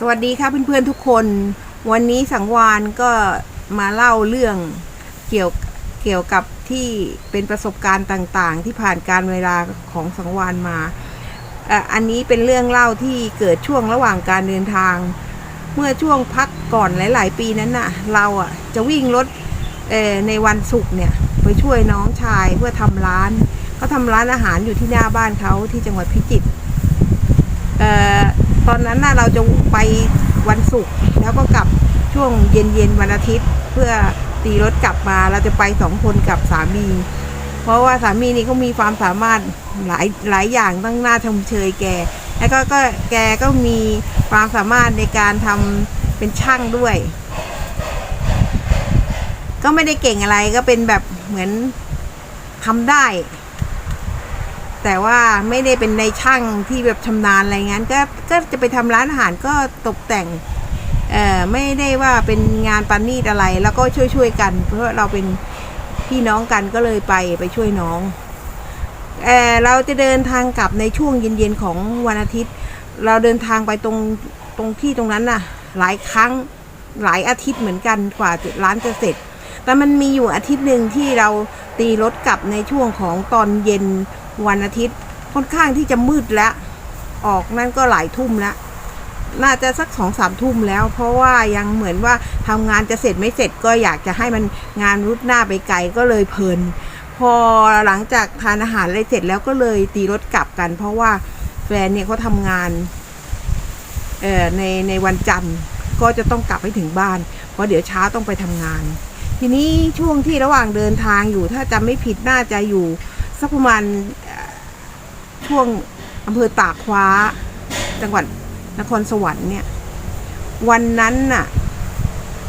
สวัสดีค่ะเพื่อนๆทุกคน วันนี้สังวานก็มาเล่าเรื่องเกี่ยวเกี่ยวกับที่เป็นประสบการณ์ต่างๆ ที่ผ่านการเวลาของสังวานมาอะอันนี้เป็นเรื่องเล่าที่เกิดช่วงระหว่างการเดินทาง เมื่อช่วงพักก่อนหลายๆ ปีนั้นน่ะ เราอะจะวิ่งรถเอในวันศุกร์เนี่ยไปช่วยน้องชายเพื่อทำร้านเขาทำร้านอาหารอยู่ที่หน้าบ้านเขาที่จังหวัดพิจิตรเออ ตอนนั้นน่ะเราจะไปวันศุกร์แล้วก็กลับช่วงเย็นๆวันอาทิตย์ เพื่อตีรถกลับมาเราจะไปสองคนกับสามี เพราะว่าสามีนี่เขามีความสามารถหลายหลายอย่างต้องน่าชมเชยแก แล้วก็ก็แกก็มีความสามารถในการทำเป็นช่างด้วย ก็ไม่ได้เก่งอะไรก็เป็นแบบเหมือนทำได้ แต่ว่าไม่ได้เป็นในช่างที่แบบชำนาญอะไรงั้นก็ก็จะไปทำร้านอาหารก็ตกแต่งเอ่อไม่ได้ว่าเป็นงานปานีตอะไร แล้วก็ช่วยช่วยๆกัน เพราะเราเป็นพี่น้องกันก็เลยไปไปช่วยน้องเออเราจะเดินทางกลับในช่วงเย็นๆของวันอาทิตย์ เราเดินทางไปตรงตรงที่ตรงนั้นน่ะ หลายครั้งหลายอาทิตย์เหมือนกันกว่าร้านจะเสร็จ แต่มันมีอยู่อาทิตย์หนึ่งที่เราตีรถกลับในช่วงของตอนเย็น วันอาทิตย์ค่อนข้างที่จะมืดแล้ว ออกนั่นก็หลายทุ่มแล้ว น่าจะสักสองสามทุ่มแล้ว เพราะว่ายังเหมือนว่าทำงานจะเสร็จไม่เสร็จก็อยากจะให้มันงานรุดหน้าไปไกลก็เลยเพลิน พอหลังจากทานอาหารอะไรเสร็จแล้วก็เลยตีรถกลับกัน เพราะว่าแฟนเนี่ยเขาทำงานในในวันจันทร์ก็จะต้องกลับให้ถึงบ้าน เพราะเดี๋ยวเช้าต้องไปทำงาน ทีนี้ช่วงที่ระหว่างเดินทางอยู่ ถ้าจำไม่ผิดน่าจะอยู่สักประมาณ ช่วงอำเภอตากคว้า จังหวัดนครสวรรค์เนี่ย วันนั้นน่ะ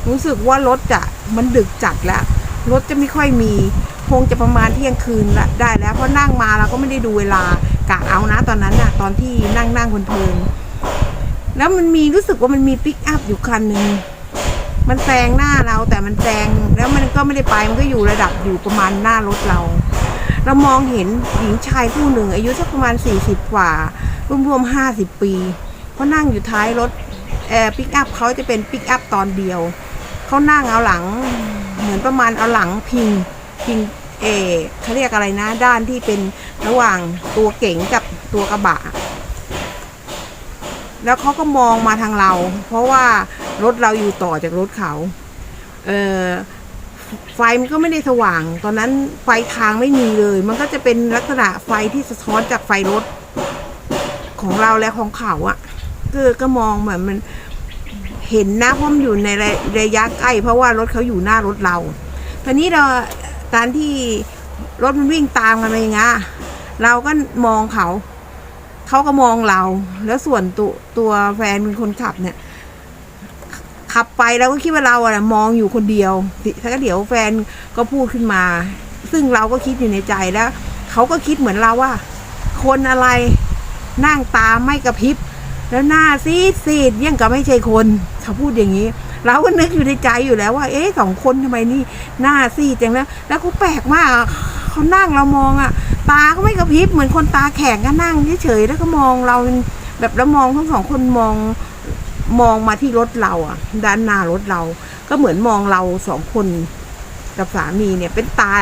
รู้สึกว่ารถจะมันดึกจัดแล้วรถจะไม่ค่อยมีคงจะประมาณเที่ยงคืนละได้แล้วเพราะนั่งมาเราก็ไม่ได้ดูเวลากะเอานะตอนนั้นน่ะ ตอนที่นั่งนั่งเพลินแล้วมันมีรู้สึกว่ามันมีปิกอัพอยู่คันหนึ่งมันแซงหน้าเราแต่มันแซงแล้วมันก็ไม่ได้ไปมันก็อยู่ระดับอยู่ประมาณหน้ารถเรา เรามองเห็นหญิงชายคู่หนึ่ง อายุสักประมาณสี่สิบกว่ารวมๆห้าสิบปีเขานั่งอยู่ท้ายรถเออปิกอัพเขาจะเป็นปิกอัพตอนเดียวเขานั่งเอาหลัง เหมือนประมาณเอาหลังพิงพิงเออเขาเรียกอะไรนะ ด้านที่เป็นระหว่างตัวเก๋งกับตัวกระบะ แล้วเขาก็มองมาทางเรา เพราะว่ารถเราอยู่ต่อจากรถเขา เออ ไฟมันก็ไม่ได้สว่าง ตอนนั้นไฟทางไม่มีเลย มันก็จะเป็นลักษณะไฟที่สะท้อนจากไฟรถ ของเราและของเขาอะก็ก็มองเหมือนมันเห็นนะเพราะมันอยู่ในระยะใกล้ เพราะว่ารถเขาอยู่หน้ารถเราทีนี้เราการที่รถมันวิ่งตามกันไปงเงี้ยเราก็มองเขา เขาก็มองเรา แล้วส่วนตัวตัวแฟนเป็นคนขับเนี่ย ขับไปแล้วก็คิดว่าเราอะมองอยู่คนเดียวถ้าก็เดี๋ยวแฟนก็พูดขึ้นมา ซึ่งเราก็คิดอยู่ในใจแล้วเขาก็คิดเหมือนเราว่า คนอะไรนั่งตาไม่กระพริบ แล้วหน้าซีดซีดยังกับไม่ใช่คนเขาพูดอย่างนี้ เราก็นึกอยู่ในใจอยู่แล้วว่า เอ๊ะสองคนทำไมนี่หน้าซีดจังนะแล้วเขาแปลกมากเขานั่งเรามองอะตาก็ไม่กระพริบเหมือนคนตาแข็งก็นั่งเฉยๆแล้วก็มองเราแบบแล้วมองทั้งสองคนมอง มองมาที่รถเราอะ ด้านหน้ารถเรา ก็เหมือนมองเราสองคนกับสามีเนี่ย เป็นตา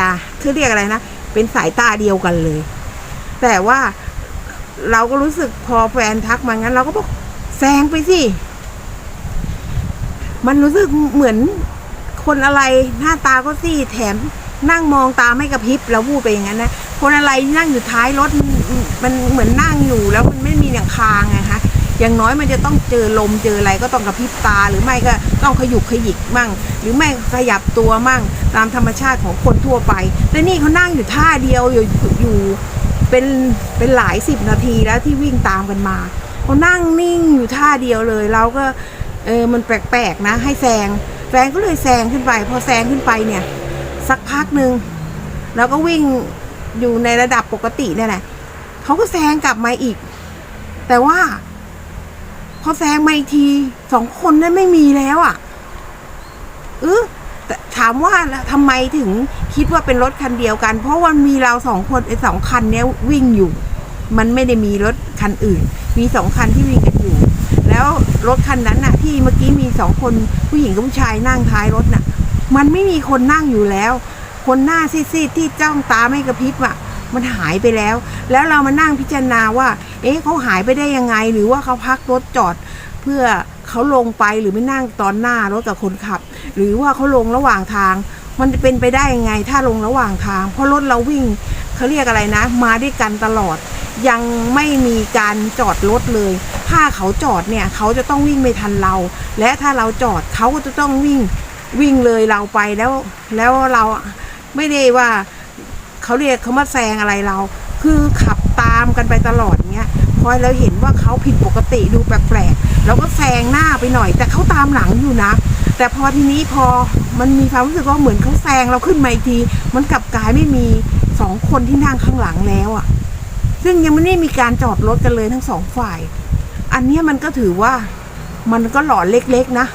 คือเรียกอะไรนะเป็นสายตาเดียวกันเลย แต่ว่าเราก็รู้สึกพอแฟนทักมางั้น เราก็บอกแซงไปสิ มันรู้สึกเหมือนคนอะไรหน้าตาก็ซี่แถมนั่งมองตาไม่กระพริบแล้วพูดไปอย่างนั้นนะคนอะไรนั่งอยู่ท้ายรถมันเหมือนนั่งอยู่แล้วมันไม่มีหลังคาไงคะ อย่างน้อยมันจะต้องเจอลมเจออะไรก็ต้องกระพริบตา หรือไม่ก็ต้องขยุกขยิกมั่ง หรือไม่ขยับตัวมั่ง ตามธรรมชาติของคนทั่วไปแต่นี่เขานั่งอยู่ท่าเดียวอยู่อยู่เป็นเป็นหลายสิบนาทีแล้วที่วิ่งตามกันมาเขานั่งนิ่งอยู่ท่าเดียวเลยเราก็เออมันแปลกๆนะ ให้แซงแฟนก็เลยแซงขึ้นไป พอแซงขึ้นไปเนี่ย สักพักหนึ่งแล้วก็วิ่งอยู่ในระดับปกติเนี่ยแหละเขาก็แซงกลับมาอีก แต่ว่า พอแซงมาอีกทีสองคนนั้นไม่มีแล้วอะ่ะเออถามว่าแล้วทำไมถึงคิดว่าเป็นรถคันเดียวกัน เพราะว่ามีเราสองคนไอ้สองคันเนี้ยวิ่งอยู่ มันไม่ได้มีรถคันอื่น มีสองคันที่วิ่งกันอยู่ แล้วรถคันนั้นน่ะ ที่เมื่อกี้มีสองคนผู้หญิงกับผู้ชายนั่งท้ายรถน่ะ มันไม่มีคนนั่งอยู่แล้ว คนหน้าซีดๆที่จ้องตาไม่กระพริบอะ มันหายไปแล้ว แล้วเรามานั่งพิจารณาว่า เอ๊ะเขาหายไปได้ยังไง หรือว่าเขาพักรถจอด เพื่อเขาลงไปหรือไม่นั่งตอนหน้ารถกับคนขับ หรือว่าเขาลงระหว่างทาง มันเป็นไปได้ยังไง ถ้าลงระหว่างทาง เพราะรถเราวิ่งเขาเรียกอะไรนะ มาด้วยกันตลอด ยังไม่มีการจอดรถเลย ถ้าเขาจอดเนี่ยเขาจะต้องวิ่งไม่ทันเรา และถ้าเราจอดเขาก็จะต้องวิ่งวิ่งเลยเราไปแล้วแล้วเราไม่ได้ว่า เขาเรียกเขามาแซงอะไรเรา คือขับตามกันไปตลอดเงี้ยพอเราเห็นว่าเขาผิดปกติดูแปลกๆเราก็แซงหน้าไปหน่อย แต่เขาตามหลังอยู่นะ แต่พอทีนี้พอมันมีความรู้สึกว่าเหมือนเขาแซงเราขึ้นมาอีกที มันกลับกลายไม่มีสองคนที่นั่งข้างหลังแล้วอะ่ะ ซึ่งยังไม่ได้มีการจอดรถกันเลยทั้งสองฝ่าย อันนี้มันก็ถือว่ามันก็หลอนเล็กๆนะ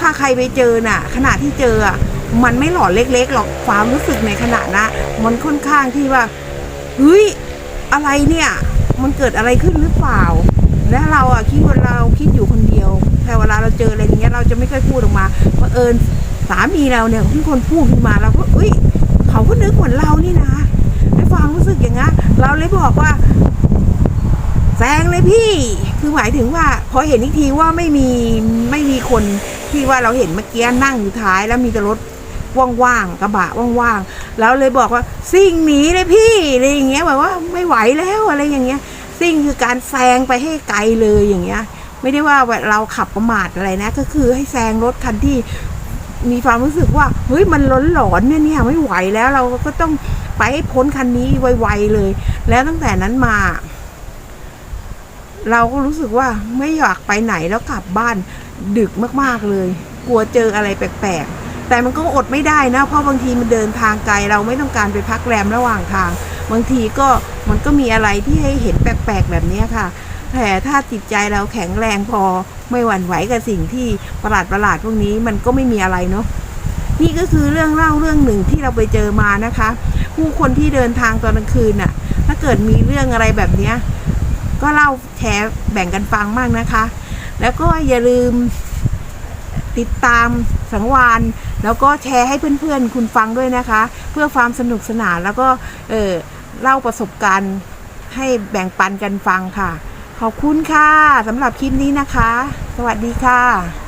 ถ้าใครไปเจอน่ะ ขณะที่เจออะ มันไม่หล่อเล็กๆหรอกความรู้สึกในขณะนะ มันค่อนข้างที่ว่าเฮ้ยอะไรเนี่ย มันเกิดอะไรขึ้นหรือเปล่า และเราอะคิดว่าเราคิดอยู่คนเดียวแต่เวลาเราเจออะไรอย่างเงี้ยเราจะไม่ค่อยพูดออกมาเพราะเอิญสามีเราเนี่ยเป็นคนพูดขึ้นมาเราก็เอ้ยเขาก็นึกเหมือนเรานี่นะในความรู้สึกอย่างงั้นเราเลยบอกว่าแซงเลยพี่ คือหมายถึงว่า พอเห็นอีกทีว่าไม่มีไม่มีคนที่ว่าเราเห็นเมื่อกี้นั่งอยู่ท้ายแล้วมีแต่รถ ว่างๆกระบะว่างๆแล้วเลยบอกว่าซิ่งหนีเลยพี่อะไรอย่างเงี้ยแบบว่าไม่ไหวแล้วอะไรอย่างเงี้ย ซิ่งคือการแซงไปให้ไกลเลยอย่างเงี้ย ไม่ได้ว่าเราขับประมาทอะไรนะ ก็คือให้แซงรถคันที่มีความรู้สึกว่าเฮ้ยมันล้นหลอนเนี่ยเนี่ยไม่ไหวแล้วเราก็ต้องไปให้พ้นคันนี้ไวๆเลย แล้วตั้งแต่นั้นมา เราก็รู้สึกว่าไม่อยากไปไหนแล้วกลับบ้านดึกมากๆเลย กลัวเจออะไรแปลกๆ แต่มันก็อดไม่ได้นะ เพราะบางทีมันเดินทางไกลเราไม่ต้องการไปพักแรมระหว่างทาง บางทีก็มันก็มีอะไรที่ให้เห็นแปลกๆแบบนี้ค่ะแต่ถ้าจิตใจเราแข็งแรงพอไม่หวั่นไหวกับสิ่งที่ประหลาดประหลาดพวกนี้มันก็ไม่มีอะไรเนาะนี่ก็คือเรื่องเล่าเรื่องหนึ่งที่เราไปเจอมานะคะ ผู้คนที่เดินทางตอนกลางคืนน่ะ ถ้าเกิดมีเรื่องอะไรแบบเนี้ก็เล่าแชร์แบ่งกันฟังมากนะคะ แล้วก็อย่าลืม ติดตามสังวานแล้วก็แชร์ให้เพื่อนๆ คุณฟังด้วยนะคะ เพื่อความสนุกสนานแล้วก็เออเล่าประสบการณ์ให้แบ่งปันกันฟังค่ะ ขอบคุณค่ะสำหรับคลิปนี้นะคะ สวัสดีค่ะ